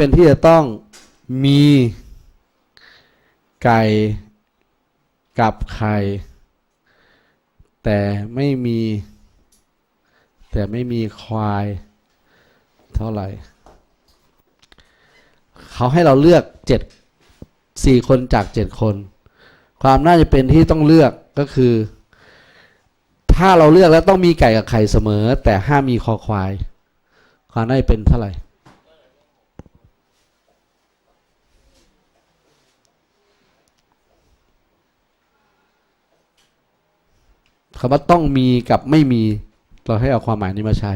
เป็นที่จะต้องมีไก่กับไข่แต่ไม่มี แต่ไม่มีควายเท่าไหร่ เขาให้เราเลือกเจ็ดสี่คนจากเจ็ดคน ความน่าจะเป็นที่ต้องเลือกก็คือ ถ้าเราเลือกแล้วต้องมีไก่กับไข่เสมอ แต่ห้ามมีคอควาย ความน่าจะเป็นเท่าไหร่ คำว่าต้องมีกับไม่มี เราให้เอาความหมายนี้มาใช้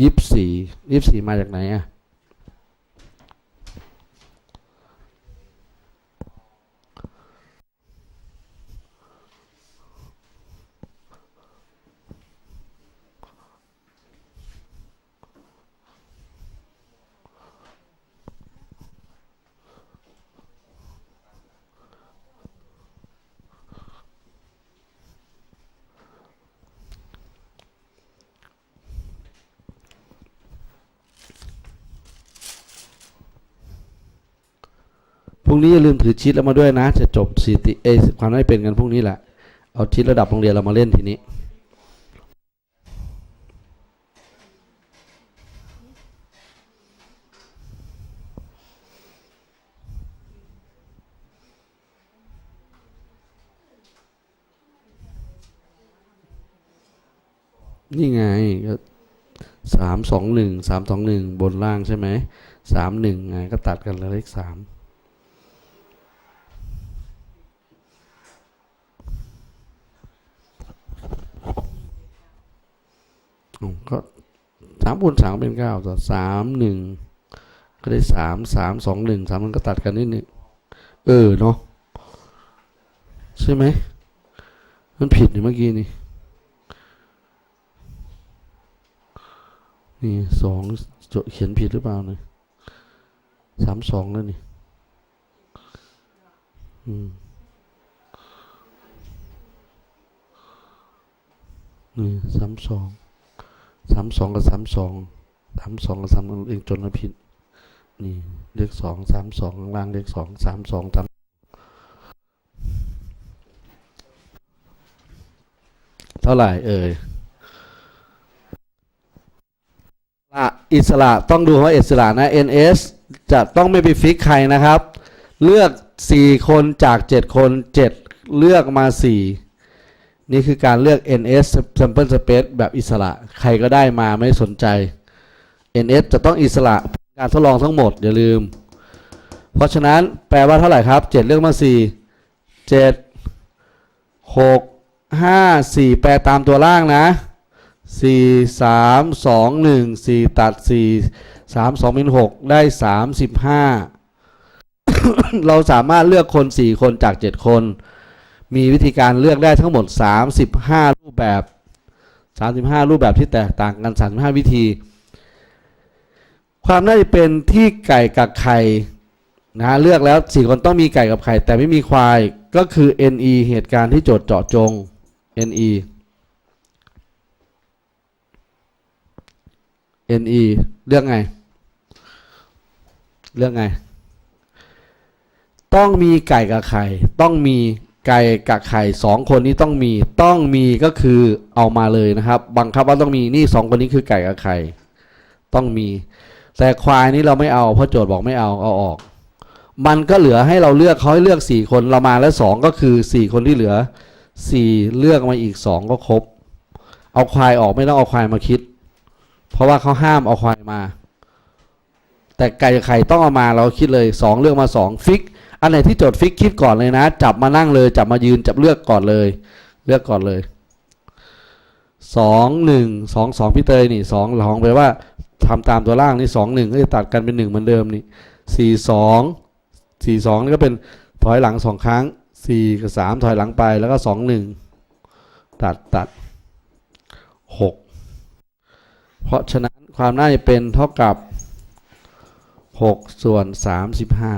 ยี่สิบสี่ยี่สิบสี่มาจากไหนอะ นี้อย่าลืมถือชีตแล้วมาด้วยนะ จะจบสีติเอความน่าจะเป็นกันพรุ่งนี้แหละ เอาชีตระดับโรงเรียนเรามาเล่นทีนี้นี่ไงก็สามสองหนึ่งสามสองหนึ่งบนล่างใช่ไหมสามหนึ่งไงก็ตัดกันแล้วเลขสามอ๋อก็ สามบนสามเป็นเก้าต่อสามหนึ่งก็ได้สามสามสองหนึ่งสามมันก็ตัดกันนิดนึงเออเนาะใช่ไหมมันผิดอยู่เมื่อกี้นี่นี่สองจเขียนผิดหรือเปล่าเนี่ยสามสองแล้วนี่อืมนี่สามสอง สามสองกับสามสองสามสองกับสามเองจนแล้วผิด นี่เลขสองสามสองข้างล่างเลขสองสามสองสามเท่าไหร่เอ่ยละอิสระต้องดูว่าอิสระนะ NS จะต้องไม่ไปฟิกใครนะครับ เลือก 4 คนจาก 7 คน 7 เลือกมา 4 นี่คือการเลือก NS sample space แบบอิสระ ใครก็ได้มาไม่สนใจ NS จะต้องอิสระการทดลองทั้งหมดอย่าลืม เพราะฉะนั้นแปลว่าเท่าไหร่ครับ 7 เลือกมา 4 7 6 5 4 แปลตามตัวล่างนะสี่สามสองหนึ่งสี่ตัดสี่สามสองเป็นหกได้สามสิบห้าเราสามารถเลือกคนสี่คนจากเจ็ดคน มีวิธีการเลือกได้ทั้งหมดสามสิบห้ารูปแบบสามสิบห้ารูปแบบที่แตกต่างกันสามสิบห้าวิธี ความน่าจะเป็นที่ไก่กับไข่นะเลือกแล้วสี่คนต้องมีไก่กับไข่ แต่ไม่มีควายก็คือ NE เหตุการณ์ที่โจทย์เจาะจง NE NE เรื่องไงเรื่องไง ต้องมีไก่กับไข่ ต้องมี ไก่กับไข่สองคนนี้ต้องมีต้องมีก็คือเอามาเลยนะครับ บังคับว่าต้องมีนี่สองคนนี้คือไก่กับไข่ต้องมี แต่ควายนี้เราไม่เอาเพราะโจทย์บอกไม่เอาเอาออก มันก็เหลือให้เราเลือกเขาให้เลือกสี่คนเรามาแล้วสองก็คือสี่คนที่เหลือสี่เลือกมาอีกสองก็ครบ เอาควายออกไม่ต้องเอาควายมาคิด เพราะว่าเขาห้ามเอาควายมา แต่ไก่กับไข่ต้องเอามาเราคิดเลยสองเลือกมาสองฟิก อันไหนที่โจทย์ฟิกคิดก่อนเลยนะ จับมานั่งเลย จับมายืนจับเลือกก่อนเลย เลือกก่อนเลยสองหนึ่งสองสองพี่เตยนี่สองลองไปว่าทำตามตัวล่างนี่สองหนึ่งก็จะตัดกันเป็นหนึ่งเหมือนเดิมนี่สี่สองสี่สองนี่ก็เป็นถอยหลังสองครั้งสี่กับสามถอยหลังไปแล้วก็สองหนึ่งตัดตัดหกเพราะฉะนั้นความน่าจะเป็นเท่ากับหกส่วนสามสิบห้า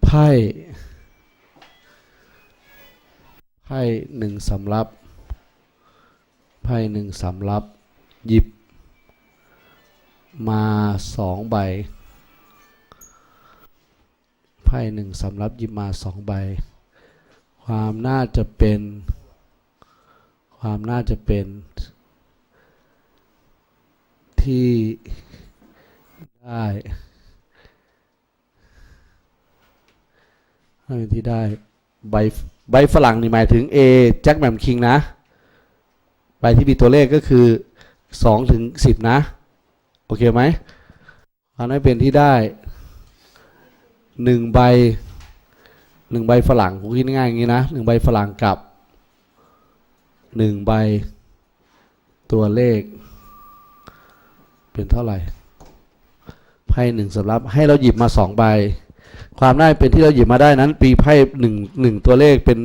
ไพ่ ไพ่หนึ่งสำรับ ไพ่หนึ่งสำรับ หยิบ มาสองใบ ไพ่หนึ่งสำรับหยิบมาสองใบ ความน่าจะเป็น ความน่าจะเป็นที่ได้ให้เป็น ที่ได้ใบใบฝรั่งนี่หมายถึง A แจ็คแมมคิงนะใบที่มีตัวเลขก็คือ2ถึง10 นะ โอเคไหมความน่าเป็นที่ได้หนึ่งใบหนึ่งใบฝรั่งผมคิดง่ายอย่างนี้นะหนึ่งใบฝรั่งกับหนึ่งใบตัวเลข เป็นเท่าไหร่ไพ่หนึ่งสำรับให้เราหยิบมาสองใบ ความได้เป็นที่เราหยิบมาได้นั้น ปีไพ่หนึ่งหนึ่งตัวเลขเป็น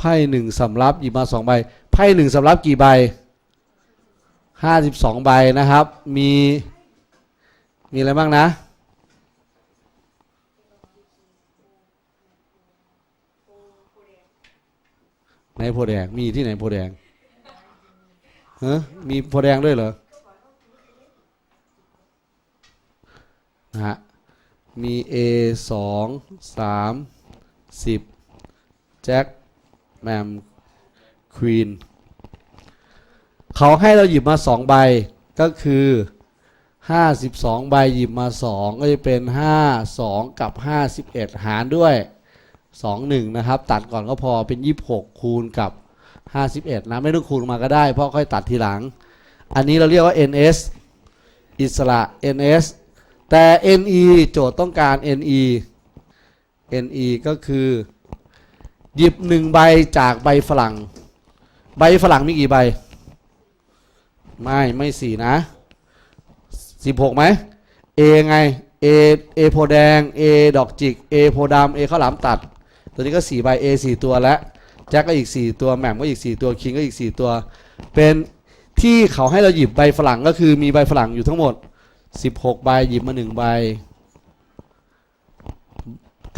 ไพ่หนึ่งสำรับหยิบมาสองใบไพ่หนึ่งสำรับกี่ใบห้าสิบสองใบนะครับ มีมีอะไรบ้างนะไหนโพแดงมีที่ไหนโพแดงฮะมีโพแดงด้วยเหรอนะฮะมี A สองสามสิบแจ็ค แมมควีนเขาให้เราหยิบมาสองใบก็คือห้าสิบสองใบหยิบมาสองก็จะเป็นห้าสองกับห้าสิบเอ็ดหารด้วยสองหนึ่งนะครับ ตัดก่อนก็พอเป็นยี่สิบหกคูณกับห้าสิบเอ็ดนะไม่ต้องคูณมาก็ได้ เพราะค่อยตัดทีหลัง อันนี้เราเรียกว่า ns อิสระ ns แต่ ne โจทย์ต้องการ ne ne ก็คือ หยิบหนึ่งใบจากใบฝรั่ง ใบฝรั่งมีกี่ใบ ไม่ไม่สี่นะสิบหกไหม A ไง A A โพแดง A ดอกจิก A โพดำ A ข้าวหลามตัด ตัวนี้ก็4ใบ A 4ตัวแล้วแจ็คก็อีก4ตัวแหม่มก็อีก4ตัวคิงก็อีก4ตัว เป็นที่เขาให้เราหยิบใบฝรั่งก็คือมีใบฝรั่งอยู่ทั้งหมด16ใบหยิบมา1ใบ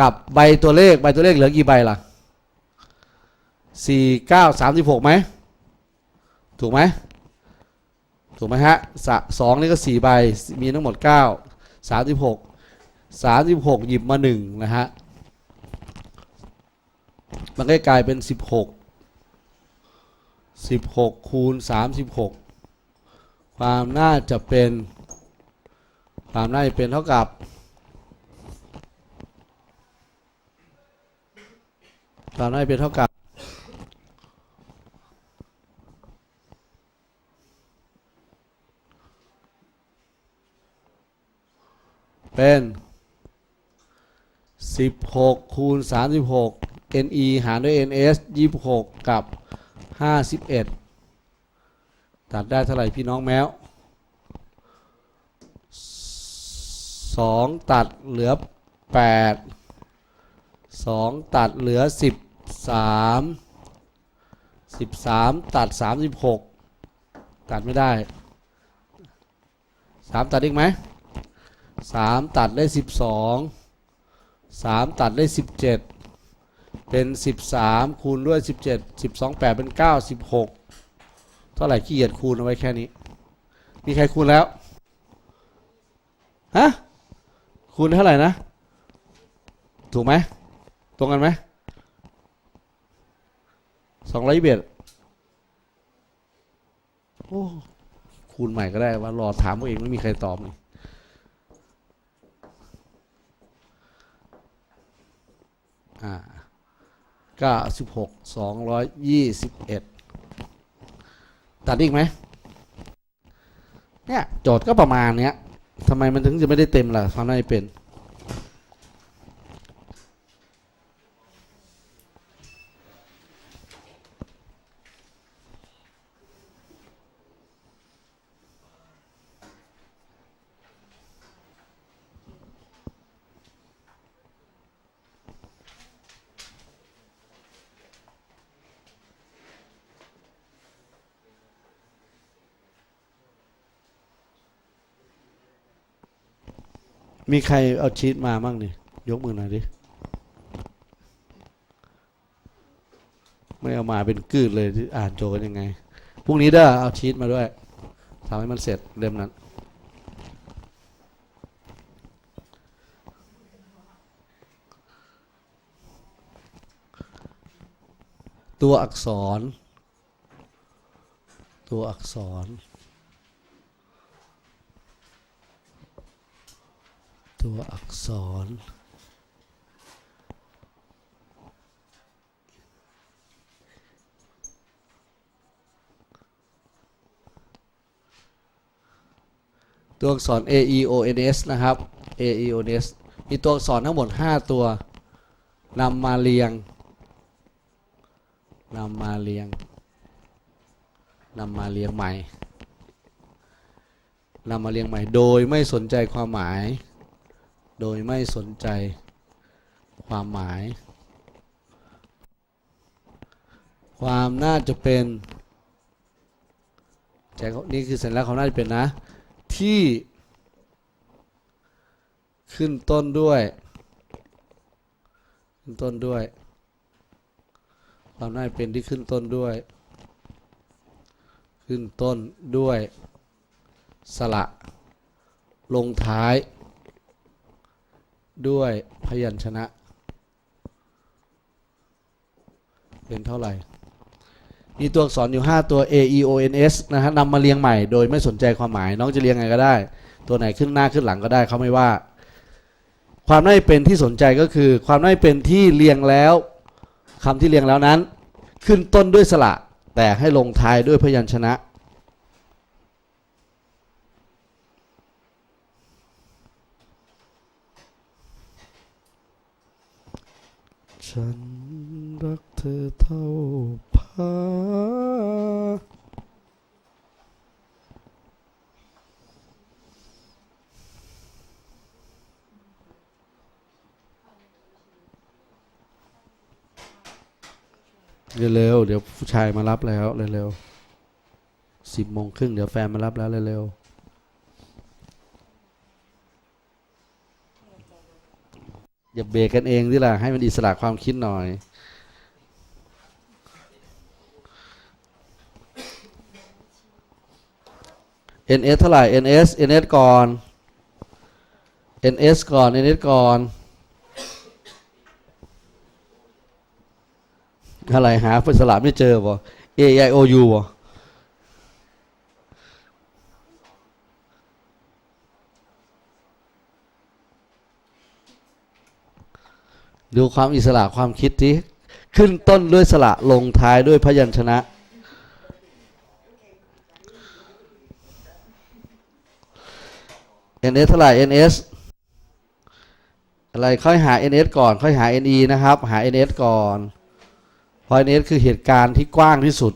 กับใบตัวเลขใบตัวเลขเหลือกี่ใบล่ะ 4 9 36ไหมถูกไหมถูกไหมฮะสะสองนี่ก็4ใบมีทั้งหมด9 36 36หกสามสิบหกหยิบมา1นะฮะมันก็กลายเป็น16 16คูณ36ความน่าจะเป็น ความน่าจะเป็นเท่ากับความน่าจะเป็นเท่ากับ เป็น 16 คูณ 36 NE หารด้วย NS 26 กับ 51 ตัดได้เท่าไหร่พี่น้องแมว 2 ตัดเหลือ 8 2 ตัดเหลือ 13 13 ตัด 36 ตัดไม่ได้ 3 ตัดอีกไหม 3 ตัดได้ 12 3 ตัดได้ 17 เป็น 13 คูณด้วย 17 12 8 เป็น 9 16 เท่าไหร่ขี้เกียจคูณเอาไว้แค่นี้ มีใครคูณแล้ว ฮะ คูณเท่าไหร่นะ ถูกไหม ตรงกันไหมสองร้อยเบียดโอ้คูณใหม่ก็ได้ว่ารอถามตัวเองไม่มีใครตอบนี่ อ่าเก้าสิบหกสองร้อยยี่สิบเอ็ดตัดอีกไหมเนี่ยโจทย์ก็ประมาณเนี้ยทำไมมันถึงจะไม่ได้เต็มล่ะความน่าจะเป็น มีใครเอาชีตมาบ้างนี่ยกมือหน่อยดิ ไม่เอามาเป็นกืดเลยอ่านโจกันยังไงพรุ่งนี้เด้อเอาชีตมาด้วยทำให้มันเสร็จเล่มนั้นตัวอักษร ตัวอักษร ตัวอักษร ตัวอักษร A E O N S นะครับ A E O N S มีตัวอักษรทั้งหมด 5 ตัวนำมาเรียงนำมาเรียงนำมาเรียงใหม่นำมาเรียงใหม่โดยไม่สนใจความหมาย โดยไม่สนใจความหมาย ความน่าจะเป็นใจเขานี่คือสัญลักษณ์ความน่าจะเป็นนะ ที่ขึ้นต้นด้วย ขึ้นต้นด้วย ความน่าจะเป็นที่ขึ้นต้นด้วย ขึ้นต้นด้วยสระลงท้าย ด้วยพยัญชนะ เป็นเท่าไหร่ มีตัวอักษรอยู่ 5 ตัว A E O N S นะฮะนำมาเรียงใหม่โดยไม่สนใจความหมาย น้องจะเรียงไงก็ได้ ตัวไหนขึ้นหน้าขึ้นหลังก็ได้เขาไม่ว่า ความน่าจะเป็นที่สนใจก็คือ ความน่าจะเป็นที่เรียงแล้วคำที่เรียงแล้วนั้น ขึ้นต้นด้วยสระแต่ให้ลงท้ายด้วยพยัญชนะ ฉันรักเธอเท่าฟ้าเร็วๆเดี๋ยวผู้ชายมารับแล้วเร็วๆสิบโมงครึ่งเดี๋ยวแฟนมารับแล้วเร็วๆ อย่าเบรกกันเองดิล่ะให้มันอิสระความคิดหน่อย NS เท่าไหร่ NS NS ก่อน NS ก่อน NS ก่อนอะไรหาเป็นสลับไม่เจอบ่ A I O U บ่ ดูความอิสระความคิดที่ขึ้นต้นด้วยสระลงท้ายด้วยพยัญชนะ NS เท่าไหร่ NS อะไรค่อยหา NS ก่อนค่อยหา NE นะครับ หา NS ก่อนเพราะ NS คือเหตุการณ์ที่กว้างที่สุด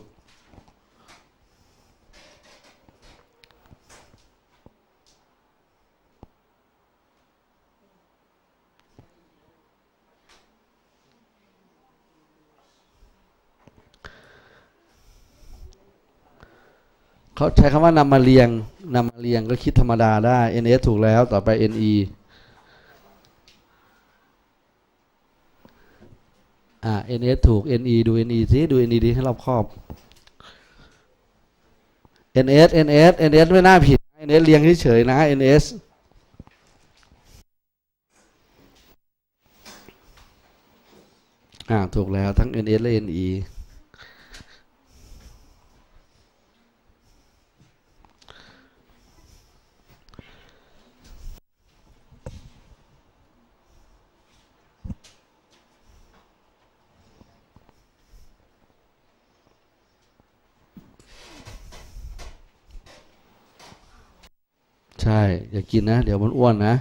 เขาใช้คำว่านำมาเรียงนำมาเรียงก็คิดธรรมดาได้ NS ถูกแล้วต่อไป NE อ่า NS ถูก NE ดู NE สิดู NE ดีให้รอบครอบ NS NS NS ไม่น่าผิด NS เรียงเฉยๆนะ NS อ่าถูกแล้วทั้ง NS และ NE ช่ อย่ากินนะ เดี๋ยวมันอ้วนนะ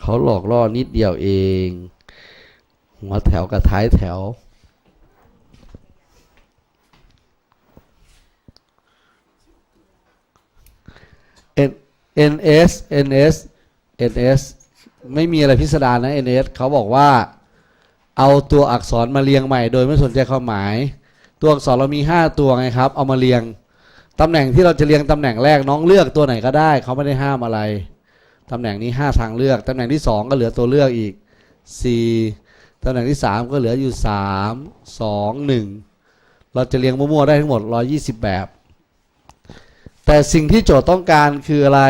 เขาหลอกล่อนิดเดียวเอง หัวแถวกับท้ายแถว N NS NS NS ไม่มีอะไรพิสดารนะ NS เขาบอกว่า เอาตัวอักษรมาเรียงใหม่ โดยไม่สนใจความหมาย ตัวอักษรเรามี 5 ตัวไงครับ เอามาเรียงตำแหน่งที่เราจะเรียงตำแหน่งแรกน้องเลือกตัวไหนก็ได้ เขาไม่ได้ห้ามอะไร ตำแหน่งนี้ 5 ทางเลือก ตำแหน่งที่ 2 ก็เหลือตัวเลือกอีก 4 ตำแหน่งที่ 3 ก็เหลืออยู่ 3 2 1 เราจะเรียงมั่วๆได้ทั้งหมด 120 แบบ แต่สิ่งที่โจทย์ต้องการคืออะไร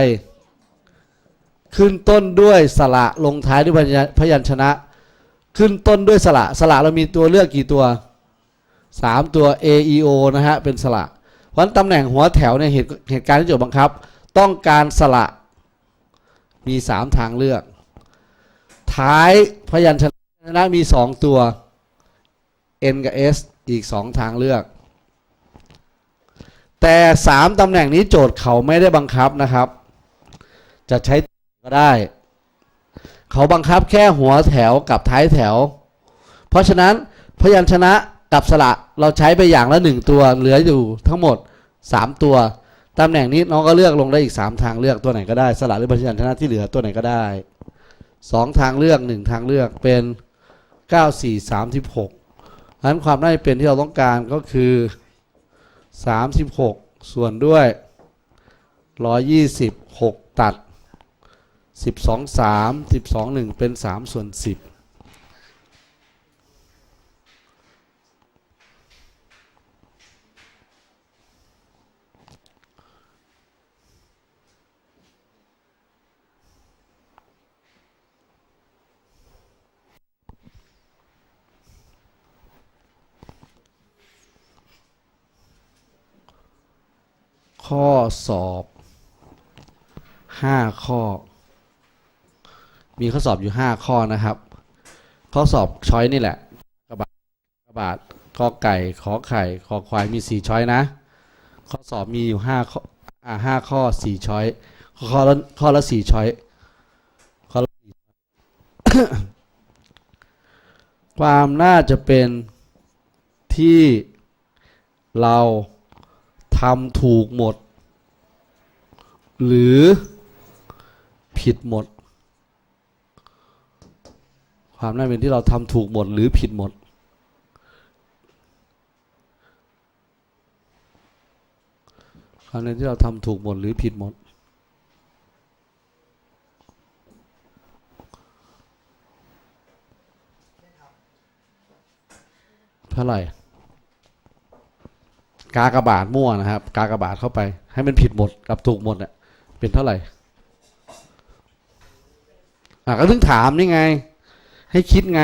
ขึ้นต้นด้วยสระลงท้ายด้วยพยัญชนะ ขึ้นต้นด้วยสระสระเรามีตัวเลือกกี่ตัวสามตัว A E O นะฮะ เป็นสระเพราะฉะนั้นตำแหน่งหัวแถวเนี่ยเหตุเหตุการณ์ที่โจทย์บังคับ ต้องการสระมีสามทางเลือก ท้ายพยัญชนะมีสองตัว N กับ S อีกสองทางเลือก แต่สามตำแหน่งนี้โจทย์เขาไม่ได้บังคับนะครับ จะใช้ก็ได้ เขาบังคับแค่หัวแถวกับท้ายแถว เพราะฉะนั้นพยัญชนะกับสระเราใช้ไปอย่างละหนึ่งตัวเหลืออยู่ทั้งหมดสามตัวตำแหน่งนี้น้องก็เลือกลงได้อีกสามทางเลือกตัวไหนก็ได้สระหรือพยัญชนะที่เหลือตัวไหนก็ได้สองทางเลือกหนึ่งทางเลือกเป็นเก้าสี่สามสิบหกฉะนั้นความน่าจะเป็นที่เราต้องการก็คือ 36 ส่วนด้วย 126 ตัด 12 3 12 1 เป็น 3 ส่วน 10 ข้อสอบห้าข้อ มีข้อสอบอยู่ห้าข้อนะครับ ข้อสอบช้อยนี่แหละกระบาดกระบาดกอไก่ขอไข่ขอควายมีสี่ช้อยนะ ข้อสอบมีอยู่ห้าข้ออ่าห้าข้อสี่ช้อยข้อละข้อละสี่ช้อยข้อละความน่าจะเป็นที่เราำถูกหมด หรือผิดหมด ความน่าเป็นที่เราทำถูกหมด หรือผิดหมด ความน่าเป็นที่เราทำถูกหมด หรือผิดหมดเท่าไหร่ กากบาทมั่วนะครับ กากบาทเข้าไป ให้มันผิดหมดกับถูกหมดเนี่ยเป็นเท่าไหร่อะก็ถึงถามนี่ไง ให้คิดไง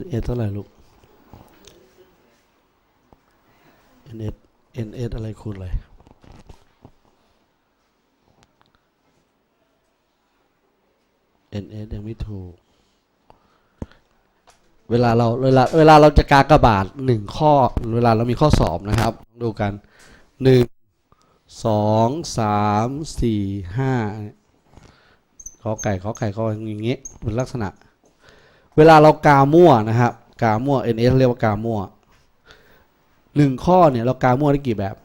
NS เท่าไหร่ลูก NS NS อะไรคูณอะไร NS ยังไม่ถูก เวลาเราเวลาเวลาเราจะกากระบาทหนึ่งข้อ เวลาเรามีข้อสอบนะครับ ดูกันหนึ่งสองสามสี่ห้าขอไก่ขอไก่ขออย่างเงี้ยเป็นลักษณะ เวลาเรากามั่วนะครับกามั่ว NS เรียกว่ากามั่วหนึ่งข้อเนี่ยเรากามั่วได้กี่แบบ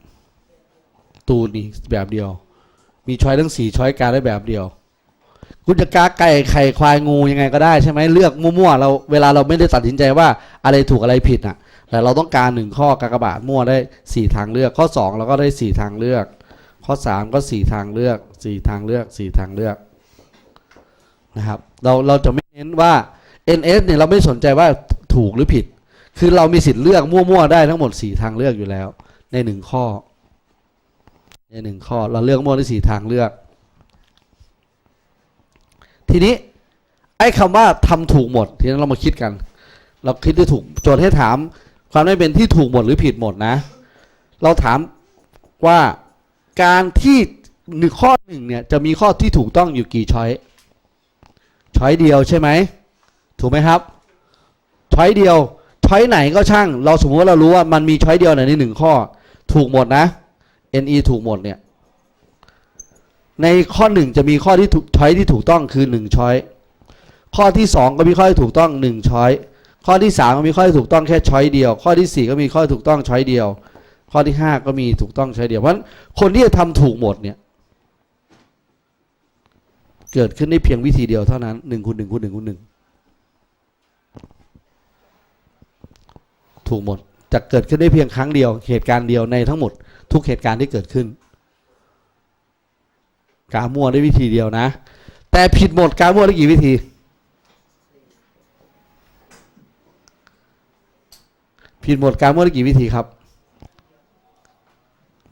ตูนนี่แบบเดียว มีช้อยทั้งสี่ช้อยกาได้แบบเดียว คุณจะกาไก่ไข่ควายงูยังไงก็ได้ใช่ไหมเลือกมั่วๆเราเวลาเราไม่ได้ตัดสินใจว่าอะไรถูกอะไรผิดอะแต่เราต้องการหนึ่งข้อกากบาทมั่วได้สี่ทางเลือก ข้อสองเราก็ได้สี่ทางเลือก ข้อสามก็สี่ทางเลือกสี่ทางเลือกสี่ทางเลือกนะครับ เราเราจะไม่เน้นว่า NS เนี่ยเราไม่สนใจว่าถูกหรือผิด คือเรามีสิทธิ์เลือกมั่วๆได้ทั้งหมดสี่ทางเลือกอยู่แล้ว ในหนึ่งข้อ ในหนึ่งข้อเราเลือกมั่วได้สี่ทางเลือก ทีนี้ไอ้คำว่าทำถูกหมด ทีนี้เรามาคิดกัน เราคิดที่ถูกโจทย์ให้ถาม ความไม่เป็นที่ถูกหมดหรือผิดหมดนะ เราถามว่าการที่หนึ่งข้อหนึ่งเนี่ยจะมีข้อที่ถูกต้องอยู่กี่ช้อยช้อยเดียวใช่ไหม ถูกไหมครับช้อยเดียวช้อยไหนก็ช่าง เราสมมติว่าเรารู้ว่ามันมีช้อยเดียวในหนึ่งข้อ ถูกหมดนะ NE ถูกหมดเนี่ย ในข้อหนึ่งจะมีข้อที่ถูกช้อยที่ถูกต้องคือหนึ่งช้อยข้อที่สองก็มีข้อที่ถูกต้องหนึ่งช้อยข้อที่สามก็มีข้อที่ถูกต้องแค่ช้อยเดียว ข้อที่สี่ก็มีข้อถูกต้องช้อยเดียว ข้อที่ห้าก็มีถูกต้องช้อยเดียว เพราะฉะนั้นคนที่จะทำถูกหมดเนี่ย เกิดขึ้นได้เพียงวิธีเดียวเท่านั้นหนึ่งคูณหนึ่งคูณหนึ่งคูณหนึ่ง ถูกหมดจะเกิดขึ้นได้เพียงครั้งเดียว เหตุการณ์เดียวในทั้งหมด ทุกเหตุการณ์ที่เกิดขึ้น กามั่วได้วิธีเดียวนะ แต่ผิดหมดกามั่วได้กี่วิธี ผิดหมดกามั่วได้กี่วิธีครับ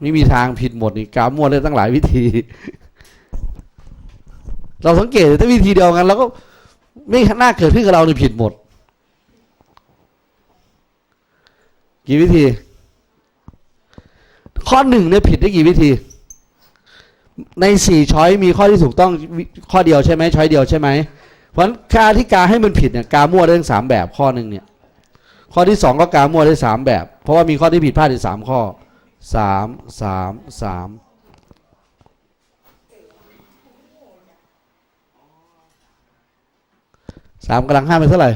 ไม่มีทางผิดหมดนี่กามั่วได้ตั้งหลายวิธี เราสังเกตถ้าวิธีเดียวกันเราก็ไม่น่าเกิดขึ้นกับเราในผิดหมด กี่วิธี ข้อหนึ่งเนี่ยผิดได้กี่วิธี ในสี่ช้อยมีข้อที่ถูกต้องข้อเดียวใช่ไหมช้อยเดียวใช่ไหมเพราะฉะนั้นการที่กาให้มันผิดเนี่ยกามั่วได้ทั้งสามแบบข้อหนึ่งเนี่ย ข้อที่สองก็กามั่วได้สามแบบ เพราะว่ามีข้อที่ผิดพลาดอีกสามข้อสามสามสามสามกำลังห้าเป็นเท่าไหร่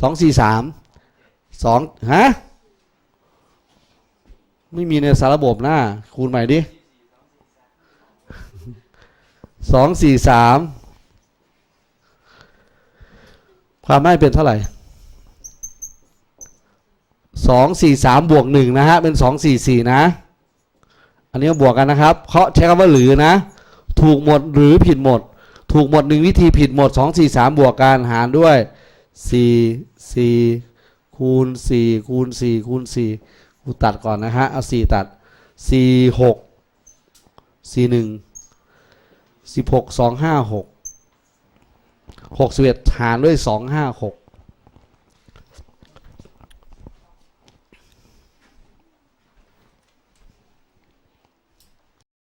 สองสี่สาม สองฮะไม่มีในสารระบบหน้า คูณใหม่ดิสองสี่สามความไม่เป็นเท่าไหร่สองสี่สามบวกหนึ่งนะฮะ เป็นสองสี่สี่นะ อันนี้บวกกันนะครับเพราะใช้คำว่าหรือนะ ถูกหมดหรือผิดหมด ถูกหมดหนึ่งวิธีผิดหมดสองสี่สามบวกกันหารด้วยสี่สี่ คูณสี่คูณสี่คูณสี่กูตัดก่อนนะฮะ เอาสี่ตัดสี่หกสี่หนึ่งสิบหกสองห้าหกหกเอ็ดหารด้วยสองห้าหก